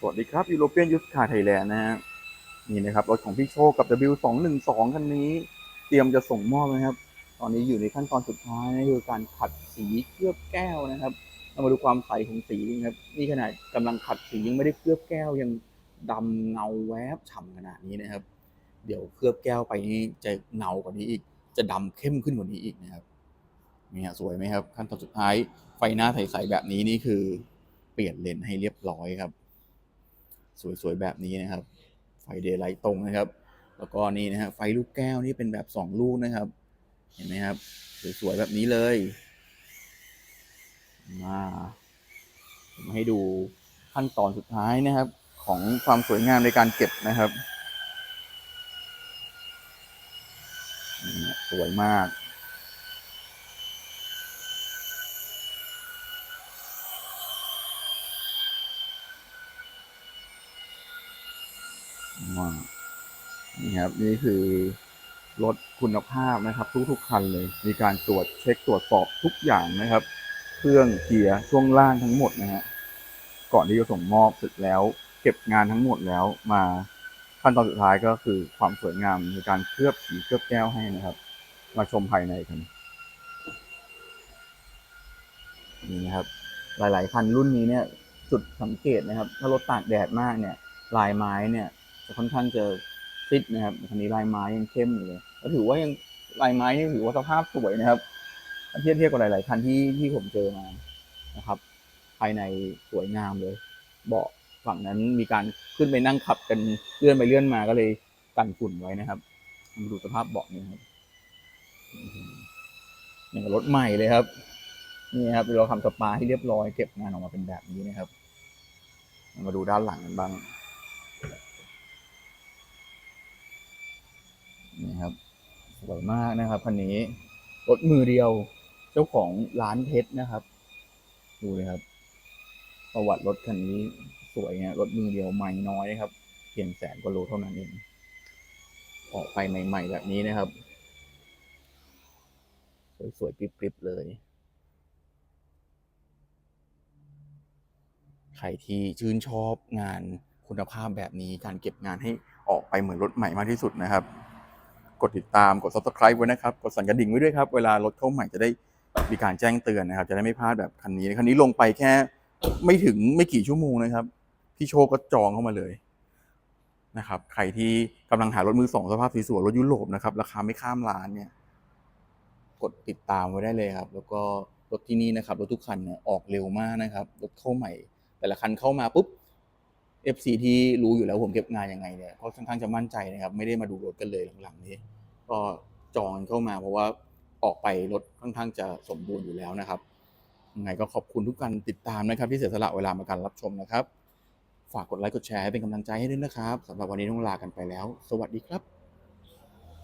สวัสดีครับยูโรเปียนยูสคาไทยแลนด์นะฮะนี่นะครับรถของพี่โชคกับ W212 คันนี้ เตรียมจะส่งมอบนะครับ ตอนนี้อยู่ในขั้นตอนสุดท้ายนะคือการขัดสีเคลือบแก้วนะครับเรามาดูความใสของสีนะครับนี่ขนาดกำลังขัดสียังไม่ได้เคลือบแก้วยังดำเงาแวบฉ่ำขนาดนี้นะครับ เดี๋ยวเคลือบแก้วไปนี่จะเงากว่านี้อีก จะดำเข้มขึ้นกว่านี้อีกนะครับนี่สวยไหมครับ ขั้นตอนสุดท้ายไฟหน้าใสๆแบบนี้นี่คือเปลี่ยนเลนให้เรียบร้อยครับ สวยๆแบบนี้นะครับ ไฟเดย์ไลท์ตรงนะครับ แล้วก็นี่นะฮะไฟลูกแก้วนี่เป็นแบบสองลูกนะครับ เห็นไหมครับ สวยๆแบบนี้เลย มาผมให้ดูขั้นตอนสุดท้ายนะครับ ของความสวยงามในการเก็บนะครับสวยมาก ว้าว นี่ครับนี่คือรถคุณภาพนะครับ ทุกๆคันเลย มีการตรวจเช็คตรวจสอบทุกอย่างนะครับ เครื่องเกียร์ช่วงล่างทั้งหมดนะฮะก่อนที่จะส่งมอบเสร็จแล้ว เก็บงานทั้งหมดแล้วมาขั้นตอนสุดท้ายก็คือความสวยงามในการเคลือบสีเคลือบแก้วให้นะครับ มาชมภายในกันนี่นะครับ หลาย ๆ คันรุ่นนี้เนี่ยจุดสังเกตนะครับ ถ้ารถตากแดดมากเนี่ย ลายไม้เนี่ย ค่อนข้างจะซิดนะครับคันนี้ลายไม้ยังเข้มอยู่เลยก็ถือว่ายังลายไม้นี่ถือว่าสภาพสวยนะครับเทียบเทียบกับหลาย ๆ คันที่ที่ผมเจอมานะครับ ภายในสวยงามเลย เบาะฝั่งนั้นมีการขึ้นไปนั่งขับกันเลื่อนไปเลื่อนมาก็เลยกันฝุ่นไว้นะครับมาดูสภาพเบาะนี่ครับอย่างรถใหม่เลยครับนี่ครับเราทำสปาให้เรียบร้อยเก็บงานออกมาเป็นแบบนี้นะครับ มาดูด้านหลังกันบ้าง นี่ ครับ สวยมากนะครับคันนี้รถมือเดียวเจ้าของร้านเพชรนะครับ ดูเลยครับ ประวัติรถคันนี้สวยเงี้ยรถมือเดียวใหม่น้อยครับเพียงแสนกว่าโลเท่านั้นเองออกไปใหม่ ๆ แบบนี้นะครับ สวยๆกริบๆเลย ใครที่ชื่นชอบงานคุณภาพแบบนี้การเก็บงานให้ออกไปเหมือนรถใหม่มากที่สุดนะครับ กดติดตามกด subscribe ไว้นะครับ กดสั่นกระดิ่งไว้ด้วยครับ เวลารถเข้าใหม่จะได้มีการแจ้งเตือนนะครับ จะได้ไม่พลาดแบบคันนี้คันนี้ลงไปแค่ไม่ถึงไม่กี่ชั่วโมงนะครับ พี่โชคก็จองเข้ามาเลยนะครับ ใครที่กำลังหารถมือสองสภาพสวยๆรถยุโรปนะครับ ราคาไม่ข้ามล้านเนี่ย กดติดตามไว้ได้เลยครับ แล้วก็รถที่นี่นะครับรถทุกคันเนี่ยออกเร็วมากนะครับรถเข้าใหม่ แต่ละคันเข้ามาปุ๊บ FC ที่รู้อยู่แล้วผมเก็บงานยังไงเนี่ยก็ค่อนข้างจะมั่นใจนะครับ ไม่ได้มาดูรถกันเลยหลังๆนี้ ก็จองเข้ามาเพราะว่าออกไปรถค่อนข้างจะสมบูรณ์อยู่แล้วนะครับยังไงก็ขอบคุณทุกการติดตามนะครับ ที่เสียสละเวลามาการรับชมนะครับ ฝากกดไลค์กดแชร์ให้เป็นกำลังใจให้ด้วยนะครับสำหรับวันนี้ต้องลากันไปแล้ว สวัสดีครับ